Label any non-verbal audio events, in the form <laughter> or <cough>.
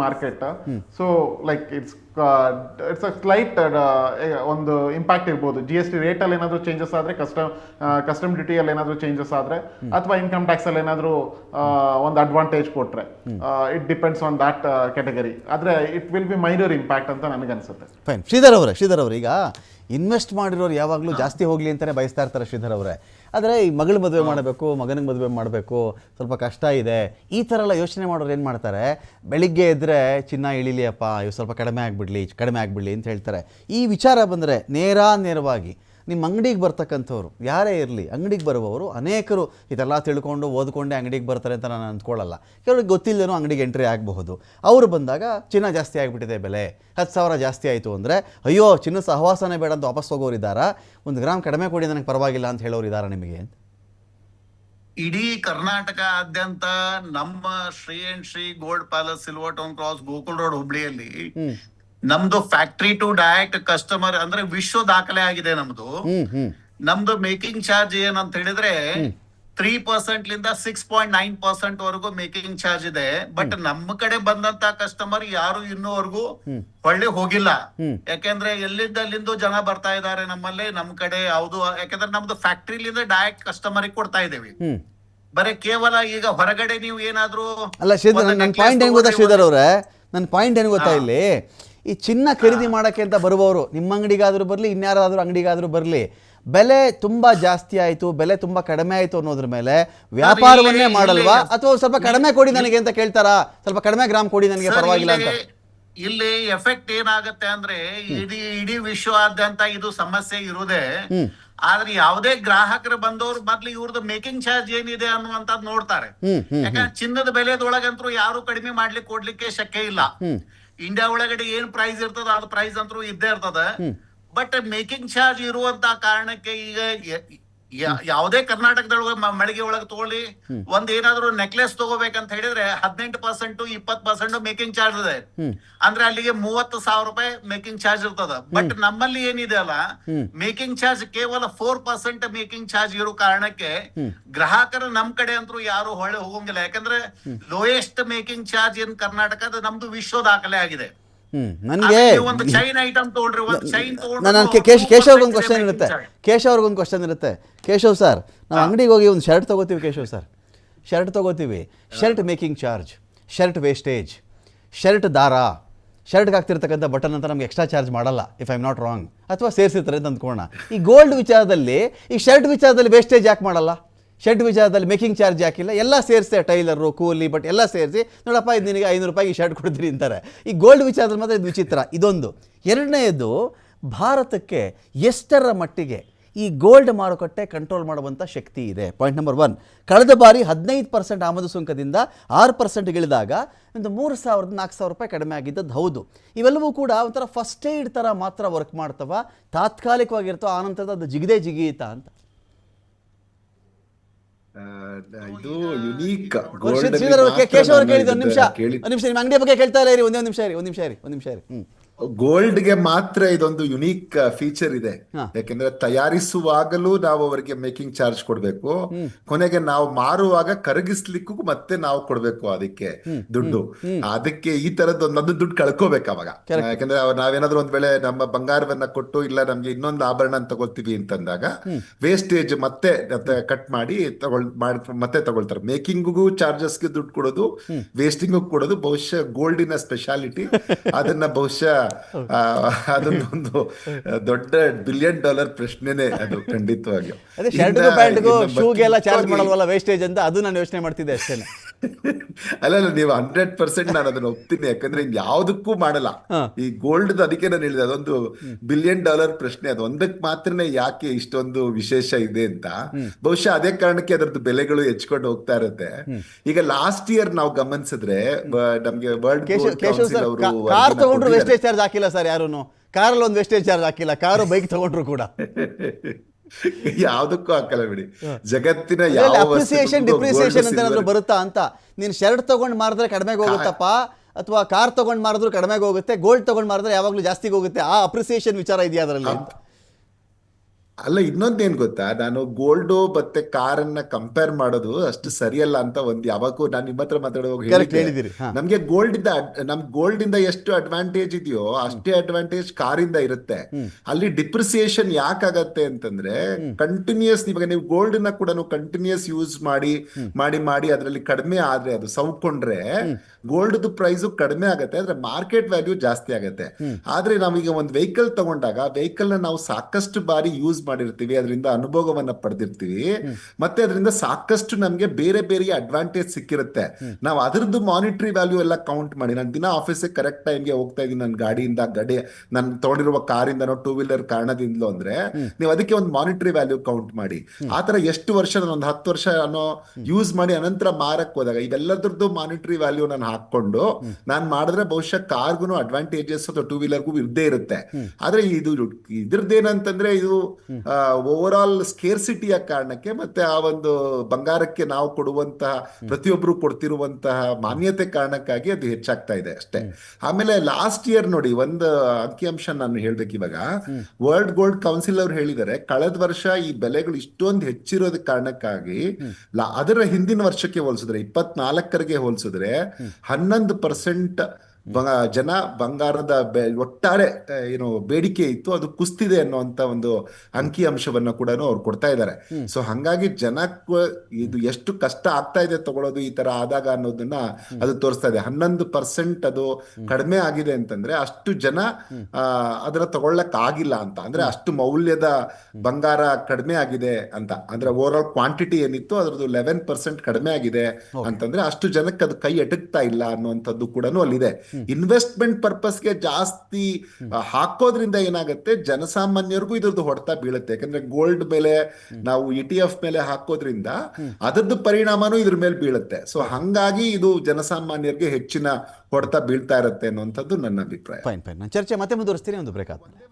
Market so like it's it's a slight ಒಂದು impact ಇರ್ಬೋದು. G S T rate ಅಲ್ಲಿ ಏನಾದರೂ ಚೇಂಜಸ್ ಆದ್ರೆ ಕಸ್ಟಮ್ ಕಸ್ಟಮ್ ಡ್ಯೂಟಿ ಅಲ್ಲಿ ಏನಾದರೂ ಚೇಂಜಸ್ ಆದ್ರೆ ಅಥವಾ ಇನ್ಕಮ್ ಟ್ಯಾಕ್ಸ್ ಅಲ್ಲಿ ಏನಾದರೂ ಆ, ಒಂದು ಅಡ್ವಾಂಟೇಜ್ ಕೊಟ್ರೆ it depends on that category ಆದ್ರೆ it will be minor impact ಅಂತ ನನಗೆ ಅನ್ಸುತ್ತೆ. ಫೈನ್ ಶ್ರೀಧರ್ ಅವರೇ ಶ್ರೀಧರ್ ಅವರು ಈಗ ಇನ್ವೆಸ್ಟ್ ಮಾಡಿರೋರು ಯಾವಾಗಲೂ ಜಾಸ್ತಿ ಹೋಗಲಿ ಅಂತಲೇ ಬಯಸ್ತಾ ಇರ್ತಾರೆ ಶ್ರೀಧರ್ ಅವರೇ. ಆದರೆ ಈ ಮಗಳ ಮದುವೆ ಮಾಡಬೇಕು ಮಗನಿಗೆ ಮದುವೆ ಮಾಡಬೇಕು ಸ್ವಲ್ಪ ಕಷ್ಟ ಇದೆ. ಈ ಥರ ಎಲ್ಲ ಯೋಚನೆ ಮಾಡೋರು ಏನು ಮಾಡ್ತಾರೆ? ಬೆಳಿಗ್ಗೆ ಎದ್ದರೆ ಚಿನ್ನ ಇಳಿಲಿಯಪ್ಪ ಇವು ಸ್ವಲ್ಪ ಕಡಿಮೆ ಆಗಿಬಿಡ್ಲಿ ಕಡಿಮೆ ಆಗಿಬಿಡ್ಲಿ ಅಂತ ಹೇಳ್ತಾರೆ. ಈ ವಿಚಾರ ಬಂದರೆ ನೇರ ನೇರವಾಗಿ ನಿಮ್ಮ ಅಂಗಡಿಗೆ ಬರ್ತಕ್ಕಂಥವ್ರು ಯಾರೇ ಇರಲಿ ಅಂಗಡಿಗೆ ಬರುವವರು ಅನೇಕರು ಇದೆಲ್ಲ ತಿಳ್ಕೊಂಡು ಓದ್ಕೊಂಡೆ ಅಂಗಡಿಗೆ ಬರ್ತಾರೆ ಅಂತ ನಾನು ಅಂದ್ಕೊಳ್ಳಲ್ಲ. ಕೆಲವ್ರಿಗೆ ಗೊತ್ತಿಲ್ಲದೇನೋ ಅಂಗಡಿಗೆ ಎಂಟ್ರಿ ಆಗಬಹುದು. ಅವರು ಬಂದಾಗ ಚಿನ್ನ ಜಾಸ್ತಿ ಆಗಿಬಿಟ್ಟಿದೆ ಬೆಲೆ. ಹತ್ತು ಸಾವಿರ ಜಾಸ್ತಿ ಆಯಿತು ಅಂದರೆ ಅಯ್ಯೋ ಚಿನ್ನ ಸಹವಾಸನೇ ಬೇಡ ಅಂತ ವಾಪಸ್ ಹೋಗೋರು ಇದ್ದಾರಾ? ಒಂದು ಗ್ರಾಮ್ ಕಡಿಮೆ ಕೊಡಿ ನನಗೆ ಪರವಾಗಿಲ್ಲ ಅಂತ ಹೇಳೋರು ಇದ್ದಾರಾ ನಿಮಗೆ? ಅಂತ ಇಡೀ ಕರ್ನಾಟಕದಾದ್ಯಂತ ನಮ್ಮ Shri and Shri gold palace silver town cross Gokul road ಹುಬ್ಳಿಯಲ್ಲಿ. ನಮ್ದು ಫ್ಯಾಕ್ಟ್ರಿ ಟು ಡೈರೆಕ್ಟ್ ಕಸ್ಟಮರ್ ಅಂದ್ರೆ ವಿಶ್ವ ದಾಖಲೆ ಆಗಿದೆ ನಮ್ದು. ನಮ್ದು ಮೇಕಿಂಗ್ ಚಾರ್ಜ್ ಏನಂತ ಹೇಳಿದ್ರೆ ತ್ರೀ ಪರ್ಸೆಂಟ್ ಲಿಂದ ಸಿಕ್ಸ್ ಪಾಯಿಂಟ್ ನೈನ್ ಪರ್ಸೆಂಟ್ ವರೆಗೂ ಮೇಕಿಂಗ್ ಚಾರ್ಜ್ ಇದೆ. ಬಟ್ ನಮ್ಮ ಕಡೆ ಬಂದಂತ ಕಸ್ಟಮರ್ ಯಾರು ಇನ್ನೂವರೆಗೂ ಹೊಳ್ಳಿ ಹೋಗಿಲ್ಲ. ಯಾಕೆಂದ್ರೆ ಎಲ್ಲಿಂದ ಅಲ್ಲಿಂದ ಜನ ಬರ್ತಾ ಇದಾರೆ ನಮ್ಮಲ್ಲಿ ನಮ್ ಕಡೆ ಯಾವ್ದು ಯಾಕಂದ್ರೆ ನಮ್ದು ಫ್ಯಾಕ್ಟ್ರಿಲಿಂದ ಡೈರೆಕ್ಟ್ ಕಸ್ಟಮರ್ ಕೊಡ್ತಾ ಇದ್ದೇವೆ. ಹ್ಞೂ ಬರೀ ಕೇವಲ ಈಗ ಹೊರಗಡೆ ನೀವು ಏನಾದ್ರೂ ಅಲ್ಲ ಶ್ರೀಧರ್ ನನ್ನ ಪಾಯಿಂಟ್ ಏನು ಗೊತ್ತಾ ಶ್ರೀಧರ್ ಅವ್ರೆ? ನನ್ನ ಪಾಯಿಂಟ್ ಏನು ಗೊತ್ತಾ ಇಲ್ಲಿ? ಈ ಚಿನ್ನ ಖರೀದಿ ಮಾಡೋಕ್ಕೆ ಅಂತ ಬರುವವರು ನಿಮ್ಮ ಅಂಗಡಿಗಾದರೂ ಬರಲಿ ಇನ್ಯಾರಾದರೂ ಅಂಗಡಿಗಾದರೂ ಬರಲಿ ಬೆಲೆ ತುಂಬಾ ಜಾಸ್ತಿ ಆಯಿತು ಬೆಲೆ ತುಂಬಾ ಕಡಿಮೆ ಆಯಿತು ಅನ್ನೋದ್ರ ಮೇಲೆ ವ್ಯಾಪಾರವನ್ನೇ ಮಾಡಲ್ವಾ? ಅಥವಾ ಸ್ವಲ್ಪ ಕಡಿಮೆ ಕೊಡಿ ನನಗೆ ಅಂತ ಕೇಳ್ತಾರಾ? ಸ್ವಲ್ಪ ಕಡಿಮೆ ಗ್ರಾಮ್ ಕೊಡಿ ನನಗೆ ಪರವಾಗಿಲ್ಲ ಅಂತ. ಇಲ್ಲಿ- ಎಫೆಕ್ಟ್ ಏನಾಗುತ್ತೆ ಅಂದ್ರೆ ಇಡೀ ಇಡೀ ವಿಶ್ವಾದ್ಯಂತ ಇದು ಸಮಸ್ಯೆ ಇರುವುದೇ ಆದ್ರೆ ಯಾವುದೇ ಗ್ರಾಹಕರು ಬಂದವರು ಮೊದ್ಲು ಇವ್ರದ್ದು ಮೇಕಿಂಗ್ ಚಾರ್ಜ್ ಏನಿದೆ ಅನ್ನುವಂಥದ್ದು ನೋಡ್ತಾರೆ. ಯಾಕಂದ್ರೆ ಚಿನ್ನದ ಬೆಲೆದೊಳಗಂತೂ ಯಾರು ಕಡಿಮೆ ಮಾಡ್ಲಿಕ್ಕೆ ಕೊಡ್ಲಿಕ್ಕೆ ಶಕ್ಯ ಇಲ್ಲ. ಇಂಡಿಯಾ ಒಳಗಡೆ ಏನ್ ಪ್ರೈಸ್ ಇರ್ತದ ಅದ್ ಪ್ರೈಸ್ ಅಂತೂ ಇದ್ದೇ ಇರ್ತದ. ಬಟ್ ಮೇಕಿಂಗ್ ಚಾರ್ಜ್ ಇರುವಂತ ಕಾರಣಕ್ಕೆ ಈಗ ಯಾವುದೇ ಕರ್ನಾಟಕದೊಳಗ ಮಳಿಗೆ ಒಳಗೆ ತಗೊಳ್ಳಿ. ಒಂದ್ ಏನಾದ್ರು ನೆಕ್ಲೆಸ್ ತಗೋಬೇಕಂತ ಹೇಳಿದ್ರೆ ಹದಿನೆಂಟು ಪರ್ಸೆಂಟ್ ಇಪ್ಪತ್ ಪರ್ಸೆಂಟ್ ಮೇಕಿಂಗ್ ಚಾರ್ಜ್ ಇದೆ. ಅಂದ್ರೆ ಅಲ್ಲಿಗೆ ಮೂವತ್ತು ಸಾವಿರ ರೂಪಾಯಿ ಮೇಕಿಂಗ್ ಚಾರ್ಜ್ ಇರ್ತದ. ಬಟ್ ನಮ್ಮಲ್ಲಿ ಏನಿದೆ ಅಲ್ಲ ಮೇಕಿಂಗ್ ಚಾರ್ಜ್ ಕೇವಲ ಫೋರ್ ಪರ್ಸೆಂಟ್ ಮೇಕಿಂಗ್ ಚಾರ್ಜ್ ಇರೋ ಕಾರಣಕ್ಕೆ ಗ್ರಾಹಕರು ನಮ್ ಕಡೆ ಅಂತೂ ಯಾರು ಹೊಳೆ ಹೋಗಂಗಿಲ್ಲ. ಯಾಕಂದ್ರೆ lowest making charge in Karnataka ಅದು ನಮ್ದು ವಿಶ್ವ ದಾಖಲೆ ಆಗಿದೆ. ನನಗೆ ನಾನು <laughs> ಕೇಶ್ ಕೇಶವ್ ಒಂದು ಕ್ವಶನ್ ಇರುತ್ತೆ. ಕೇಶವ್ ಅವ್ರಿಗೊಂದು ಕ್ವಶನ್ ಇರುತ್ತೆ. ಕೇಶವ್ ಸರ್ ನಾವು ಅಂಗಡಿಗೆ ಹೋಗಿ ಒಂದು ಶರ್ಟ್ ತೊಗೋತೀವಿ ಕೇಶವ್ ಸರ್ ಶರ್ಟ್ ತೊಗೋತೀವಿ. Shirt making charge shirt wastage shirt ದಾರ. ಶರ್ಟ್ಗೆ ಆಗ್ತಿರ್ತಕ್ಕಂಥ ಬಟನ್ ಅಂತ ನಮ್ಗೆ ಎಕ್ಸ್ಟ್ರಾ ಚಾರ್ಜ್ ಮಾಡಲ್ಲ if I am not wrong ಅಥವಾ ಸೇರಿಸಿರ್ತಾರೆ ಅಂತ ಅಂದ್ಕೋಣ ಈ ಗೋಲ್ಡ್ ವಿಚಾರದಲ್ಲಿ ಈ ಶರ್ಟ್ ವಿಚಾರದಲ್ಲಿ ವೇಸ್ಟೇಜ್ ಯಾಕೆ ಮಾಡಲ್ಲ? ಶರ್ಟ್ ವಿಚಾರದಲ್ಲಿ ಮೇಕಿಂಗ್ ಚಾರ್ಜ್ ಹಾಕಿಲ್ಲ, ಎಲ್ಲ ಸೇರಿಸಿ ಟೈಲರು, ಕೂಲಿ, ಬಟ್ ಎಲ್ಲ ಸೇರಿಸಿ, ನೋಡಪ್ಪ, ಇದು ನಿನಗೆ ಐನೂರು ರೂಪಾಯಿಗೆ ಶರ್ಟ್ ಕೊಡ್ತೀರಿ ಅಂತಾರೆ. ಈ ಗೋಲ್ಡ್ ವಿಚಾರದಲ್ಲಿ ಮಾತ್ರ ಇದು ವಿಚಿತ್ರ. ಇದೊಂದು. ಎರಡನೆಯದು, ಭಾರತಕ್ಕೆ ಎಷ್ಟರ ಮಟ್ಟಿಗೆ ಈ ಗೋಲ್ಡ್ ಮಾರುಕಟ್ಟೆ ಕಂಟ್ರೋಲ್ ಮಾಡುವಂಥ ಶಕ್ತಿ ಇದೆ? ಪಾಯಿಂಟ್ ನಂಬರ್ ಒನ್ ಕಳೆದ ಬಾರಿ ಹದಿನೈದು ಪರ್ಸೆಂಟ್ ಆಮದು ಸುಂಕದಿಂದ ಆರು ಪರ್ಸೆಂಟ್ ಇಳಿದಾಗ ಒಂದು ಮೂರು ಸಾವಿರದ ನಾಲ್ಕು ಸಾವಿರ ರೂಪಾಯಿ ಕಡಿಮೆ ಆಗಿದ್ದದ್ದು ಹೌದು. ಇವೆಲ್ಲವೂ ಕೂಡ ಒಂಥರ ಫಸ್ಟ್ ಏಡ್ ಥರ ಮಾತ್ರ ವರ್ಕ್ ಮಾಡ್ತವ, ತಾತ್ಕಾಲಿಕವಾಗಿರ್ತವ ಆನಂತರದ ಅದು ಜಿಗದೇ ಜಿಗೀತಾ ಅಂತ. ಇದು ಯುನೀಕ್ ಕೇ- ಕೇಶವ್ ಕೇಳಿದ ಒಂದು ನಿಮಿಷ. ಒಂದು ನಿಮಿಷ ನಿಮ್ಮ ಅಂಗಡಿ ಬಗ್ಗೆ ಕೇಳ್ತಾ ಇಲ್ಲ ಇರಿ ಒಂದೇ ಒಂದು ನಿಮಿಷ ಇರಿ ಒಂದು ನಿಮಿಷ ಇರಿ ಒಂದು ನಿಮಿಷ ಇರಿ. ಹ್ಞೂ ಗೋಲ್ಡ್ಗೆ ಮಾತ್ರ ಇದೊಂದು ಯುನೀಕ್ ಫೀಚರ್ ಇದೆ. ಯಾಕೆಂದ್ರೆ ತಯಾರಿಸುವಾಗಲೂ ನಾವು ಅವರಿಗೆ ಮೇಕಿಂಗ್ ಚಾರ್ಜ್ ಕೊಡ್ಬೇಕು. ಕೊನೆಗೆ ನಾವು ಮಾರುವಾಗ ಕರಗಿಸ್ಲಿಕ್ಕೂ ಮತ್ತೆ ನಾವು ಕೊಡ್ಬೇಕು ಅದಕ್ಕೆ ದುಡ್ಡು. ಅದಕ್ಕೆ ಈ ತರದ್ದು ಒಂದೊಂದು ದುಡ್ಡು ಕಳ್ಕೋಬೇಕು ಅವಾಗ. ಯಾಕಂದ್ರೆ ನಾವೇನಾದ್ರೂ ಒಂದ್ ವೇಳೆ ನಮ್ಮ ಬಂಗಾರವನ್ನ ಕೊಟ್ಟು ಇಲ್ಲ ನಮ್ಗೆ ಇನ್ನೊಂದು ಆಭರಣ ತಗೊಳ್ತೀವಿ ಅಂತಂದಾಗ ವೇಸ್ಟೇಜ್ ಮತ್ತೆ ಕಟ್ ಮಾಡಿ ತಗೊಳ್ ಮಾಡಿ ಮತ್ತೆ ತಗೊಳ್ತಾರೆ. ಮೇಕಿಂಗ್ಗೂ ಚಾರ್ಜಸ್ಗೆ ದುಡ್ಡು ಕೊಡೋದು ವೇಸ್ಟಿಂಗ್ ಕೊಡೋದು ಬಹುಶಃ ಗೋಲ್ಡಿನ ಸ್ಪೆಷಾಲಿಟಿ <laughs> ಅದನ್ನ ಬಹುಶಃ ಅದನ್ನೊಂದು ದೊಡ್ಡ ಬಿಲಿಯನ್ ಡಾಲರ್ ಪ್ರಶ್ನೆನೆ ಅದು ಖಂಡಿತವಾಗಿಯೂ. ಅದೇ ಶರ್ಟ್ಗೂ ಪ್ಯಾಂಟ್ಗೂ ಶೂಗೆಲ್ಲ ಚಾರ್ಜ್ ಮಾಡಲ್ವಲ್ಲ ವೇಸ್ಟೇಜ್ ಅಂತ ಅದು ನಾನು ಯೋಚನೆ ಮಾಡ್ತಿದ್ದೆ ಅಷ್ಟೇ <laughs> ಅಲ್ಲ ಅಲ್ಲ ನೀವು ಹಂಡ್ರೆಡ್ ಪರ್ಸೆಂಟ್ ನಾನು ಅದನ್ನ ಒಪ್ತೀನಿ. ಯಾಕಂದ್ರೆ ಯಾವ್ದಕ್ಕೂ ಮಾಡಲ್ಲ. ಈ ಗೋಲ್ಡ್ ಅದಕ್ಕೆ ನಾನು ಹೇಳಿದೆ ಅದೊಂದು ಬಿಲಿಯನ್ ಡಾಲರ್ ಪ್ರಶ್ನೆ. ಅದು ಒಂದಕ್ಕೆ ಮಾತ್ರನೇ ಯಾಕೆ ಇಷ್ಟೊಂದು ವಿಶೇಷ ಇದೆ ಅಂತ. ಬಹುಶಃ ಅದೇ ಕಾರಣಕ್ಕೆ ಅದರದ್ದು ಬೆಲೆಗಳು ಹೆಚ್ಕೊಂಡು ಹೋಗ್ತಾ ಇರುತ್ತೆ. ಈಗ ಲಾಸ್ಟ್ ಇಯರ್ ನಾವು ಗಮನಿಸಿದ್ರೆ ನಮ್ಗೆ ವರ್ಲ್ಡ್ ಸರ್ ಅವರು ಚಾರ್ಜ್ ಹಾಕಿಲ್ಲ ಸರ್ ಯಾರು ಕಾರಲ್ಲಿ ಒಂದು ವೆಸ್ಟೇಜ್ ಚಾರ್ಜ್ ಹಾಕಿಲ್ಲ. ಕಾರು ಬೈಕ್ ತಗೊಂಡ್ರು ಕೂಡ. <laughs> <laughs> ಯಾವ್ದಕ್ಕೂ ಹಾಕಲ್ಲ ಬಿಡಿ. ಜಗತ್ತಿನ ಯಾವ ಅಪ್ರಿಸಿಯೇಷನ್ ಡಿಪ್ರಿಸಿಯೇಷನ್ ಅಂತ ಏನಾದ್ರು ಬರುತ್ತಾ ಅಂತ? ನೀನು ಶರ್ಟ್ ತಗೊಂಡ್ ಮಾರಿದ್ರೆ ಕಡಿಮೆಗೆ ಹೋಗುತ್ತಪ್ಪ ಅಥವಾ ಕಾರ್ ತಗೊಂಡ್ ಮಾರಿದ್ರು ಕಡಿಮೆಗೆ ಹೋಗುತ್ತೆ ಗೋಲ್ಡ್ ತಗೊಂಡ್ ಮಾರಿದ್ರೆ ಯಾವಾಗಲೂ ಜಾಸ್ತಿಗೆ ಹೋಗುತ್ತೆ? ಆ ಅಪ್ರಿಸಿಯೇಷನ್ ವಿಚಾರ ಇದೆಯಾ ಅದರಲ್ಲಿ? ಅಲ್ಲ ಇನ್ನೊಂದೇನ್ ಗೊತ್ತಾ? ನಾನು ಗೋಲ್ಡು ಮತ್ತೆ ಕಾರನ್ನ ಕಂಪೇರ್ ಮಾಡೋದು ಅಷ್ಟು ಸರಿಯಲ್ಲ ಅಂತ ಒಂದ್ ಯಾವಾಗೂ ನಾನು ನಿಮ್ಮ ಹತ್ರ ಮಾತಾಡುವಾಗ ನಮ್ಗೆ ಗೋಲ್ಡ್ ಇಂದ ನಮ್ ಗೋಲ್ಡ್ ಇಂದ ಎಷ್ಟು ಅಡ್ವಾಂಟೇಜ್ ಇದೆಯೋ ಅಷ್ಟೇ ಅಡ್ವಾಂಟೇಜ್ ಕಾರಿಂದ ಇರುತ್ತೆ. ಅಲ್ಲಿ ಡಿಪ್ರಿಸಿಯೇಷನ್ ಯಾಕಾಗತ್ತೆ ಅಂತಂದ್ರೆ ಕಂಟಿನ್ಯೂಸ್ ಇವಾಗ ನೀವು ಗೋಲ್ಡ್ನ ಕೂಡ ಕಂಟಿನ್ಯೂಸ್ ಯೂಸ್ ಮಾಡಿ ಮಾಡಿ ಮಾಡಿ ಅದರಲ್ಲಿ ಕಡಿಮೆ ಆದ್ರೆ ಅದು ಸೌಕೊಂಡ್ರೆ ಗೋಲ್ಡ್ ಪ್ರೈಸ್ ಕಡಿಮೆ ಆಗುತ್ತೆ ಆದ್ರೆ ಮಾರ್ಕೆಟ್ ವ್ಯಾಲ್ಯೂ ಜಾಸ್ತಿ ಆಗತ್ತೆ. ಆದ್ರೆ ನಾವೀಗ ಒಂದು ವೆಹಿಕಲ್ ತಗೊಂಡಾಗ ವೆಹಿಕಲ್ನ ನಾವು ಸಾಕಷ್ಟು ಬಾರಿ ಯೂಸ್ ಮಾಡಿರ್ತೀವಿ ಅದರಿಂದ ಅನುಭವವನ್ನ ಪಡೆದಿರ್ತೀವಿ. ಮತ್ತೆ ಅದರಿಂದ ಸಾಕಷ್ಟು ನಮ್ಗೆ ಬೇರೆ ಬೇರೆ ಅಡ್ವಾಂಟೇಜ್ ಸಿಕ್ಕಿರುತ್ತೆ. ನಾವು ಅದ್ರದ್ದು ಮಾನಿಟರಿ ವ್ಯಾಲ್ಯೂ ಎಲ್ಲ ಕೌಂಟ್ ಮಾಡಿ. ನಾನು ದಿನ ಆಫೀಸಿಗೆ ಕರೆಕ್ಟ್ ಟೈಮ್ಗೆ ಹೋಗ್ತಾ ಇದ್ದೀನಿ ನನ್ನ ಗಾಡಿಯಿಂದ ಗಡಿ ನಾನು ತಗೊಂಡಿರುವ ಕಾರಿಂದನೋ ಟೂ ವೀಲರ್ ಕಾರಣದಿಂದಲೋ ಅಂದ್ರೆ ನೀವು ಅದಕ್ಕೆ ಒಂದು ಮಾನಿಟರಿ ವ್ಯಾಲ್ಯೂ ಕೌಂಟ್ ಮಾಡಿ. ಆತರ ಎಷ್ಟು ವರ್ಷ ನಾನು ಒಂದು ಹತ್ತು ವರ್ಷ ಅನ್ನೋ ಯೂಸ್ ಮಾಡಿ ಅನಂತರ ಮಾರಕ್ ಹೋದಾಗ ಇವೆಲ್ಲದ್ರದ್ದು ಮಾನಿಟರಿ ವ್ಯಾಲ್ಯೂ ನಾನು ಹಾಕೊಂಡು ನಾನು ಮಾಡಿದ್ರೆ ಬಹುಶಃ ಕಾರ್ಗೂ ಅಡ್ವಾಂಟೇಜಸ್ ಅಥವಾ ಟೂ ವೀಲರ್ಗೂ ಇದ್ದೇ ಇರುತ್ತೆ. ಆದ್ರೆ ಇದು ಇದ್ರದ್ದೇನಂತಂದ್ರೆ ಇದು ಓವರ್ ಆಲ್ ಸ್ಕೇರ್ಸಿಟಿಯ ಕಾರಣಕ್ಕೆ ಮತ್ತೆ ಆ ಒಂದು ಬಂಗಾರಕ್ಕೆ ನಾವು ಕೊಡುವಂತಹ ಪ್ರತಿಯೊಬ್ರು ಕೊಡ್ತಿರುವಂತಹ ಮಾನ್ಯತೆ ಕಾರಣಕ್ಕಾಗಿ ಅದು ಹೆಚ್ಚಾಗ್ತಾ ಇದೆ ಅಷ್ಟೇ. ಆಮೇಲೆ ಲಾಸ್ಟ್ ಇಯರ್ ನೋಡಿ ಒಂದು ಅಂಕಿಅಂಶ ನಾನು ಹೇಳ್ಬೇಕು ಇವಾಗ. ವರ್ಲ್ಡ್ ಗೋಲ್ಡ್ ಕೌನ್ಸಿಲ್ ಅವ್ರು ಹೇಳಿದ್ದಾರೆ ಕಳೆದ ವರ್ಷ ಈ ಬೆಲೆಗಳು ಇಷ್ಟೊಂದು ಹೆಚ್ಚಿರೋದ ಕಾರಣಕ್ಕಾಗಿ ಅದರ ಹಿಂದಿನ ವರ್ಷಕ್ಕೆ ಹೋಲಿಸಿದ್ರೆ ಇಪ್ಪತ್ನಾಲ್ಕರಿಗೆ ಹೋಲಿಸಿದ್ರೆ ಹನ್ನೊಂದು ಪರ್ಸೆಂಟ್ ಜನ ಬಂಗಾರದ ಬೆ- ಒಟ್ಟಾರೆ ಏನು ಬೇಡಿಕೆ ಇತ್ತು ಅದು ಕುಸ್ತಿದೆ ಅನ್ನುವಂತ ಒಂದು ಅಂಕಿ ಅಂಶವನ್ನ ಕೂಡ ಅವ್ರು ಕೊಡ್ತಾ ಇದ್ದಾರೆ. ಸೊ ಹಂಗಾಗಿ ಜನಕ್ಕೆ ಇದು ಎಷ್ಟು ಕಷ್ಟ ಆಗ್ತಾ ಇದೆ ತಗೊಳ್ಳೋದು ಈ ತರ ಆದಾಗ ಅನ್ನೋದನ್ನ ಅದು ತೋರಿಸ್ತಾ ಇದೆ. ಹನ್ನೊಂದು ಪರ್ಸೆಂಟ್ ಅದು ಕಡಿಮೆ ಆಗಿದೆ ಅಂತಂದ್ರೆ ಅಷ್ಟು ಜನ ಆ, ಅದನ್ನ ತಗೊಳ್ಳಕ್ ಆಗಿಲ್ಲ ಅಂತ. ಅಂದ್ರೆ ಅಷ್ಟು ಮೌಲ್ಯದ ಬಂಗಾರ ಕಡಿಮೆ ಆಗಿದೆ ಅಂತ. ಅಂದ್ರೆ ಓವರ್ ಆಲ್ ಕ್ವಾಂಟಿಟಿ ಏನಿತ್ತು ಅದ್ರದ್ದು ಲೆವೆನ್ ಪರ್ಸೆಂಟ್ ಕಡಿಮೆ ಆಗಿದೆ ಅಂತಂದ್ರೆ ಅಷ್ಟು ಜನಕ್ಕೆ ಅದು ಕೈ ಎಟಕ್ತಾ ಇಲ್ಲ ಅನ್ನುವಂಥದ್ದು ಕೂಡ ಅಲ್ಲಿದೆ. ಇನ್ವೆಸ್ಟ್ಮೆಂಟ್ ಪರ್ಪಸ್ಗೆ ಜಾಸ್ತಿ ಹಾಕೋದ್ರಿಂದ ಏನಾಗುತ್ತೆ? ಜನಸಾಮಾನ್ಯರಿಗೂ ಇದ್ರದ್ದು ಹೊಡೆತ ಬೀಳುತ್ತೆ. ಯಾಕಂದ್ರೆ ಗೋಲ್ಡ್ ಮೇಲೆ ನಾವು ಇ ಟಿ ಎಫ್ ಮೇಲೆ ಹಾಕೋದ್ರಿಂದ ಅದರದ್ದು ಪರಿಣಾಮನೂ ಇದ್ರ ಮೇಲೆ ಬೀಳುತ್ತೆ. ಸೊ ಹಂಗಾಗಿ ಇದು ಜನಸಾಮಾನ್ಯರಿಗೆ ಹೆಚ್ಚಿನ ಹೊಡೆತ ಬೀಳ್ತಾ ಇರುತ್ತೆ ಅನ್ನುವಂಥದ್ದು ನನ್ನ ಅಭಿಪ್ರಾಯ. ಫೈನ್ ಫೈನ್ ನಾನು ಚರ್ಚೆ ಮತ್ತೆ ಮುಂದುವರಿಸ್ತೀನಿ ಒಂದು ಬ್ರೇಕ್ ಆದ್ಮೇಲೆ.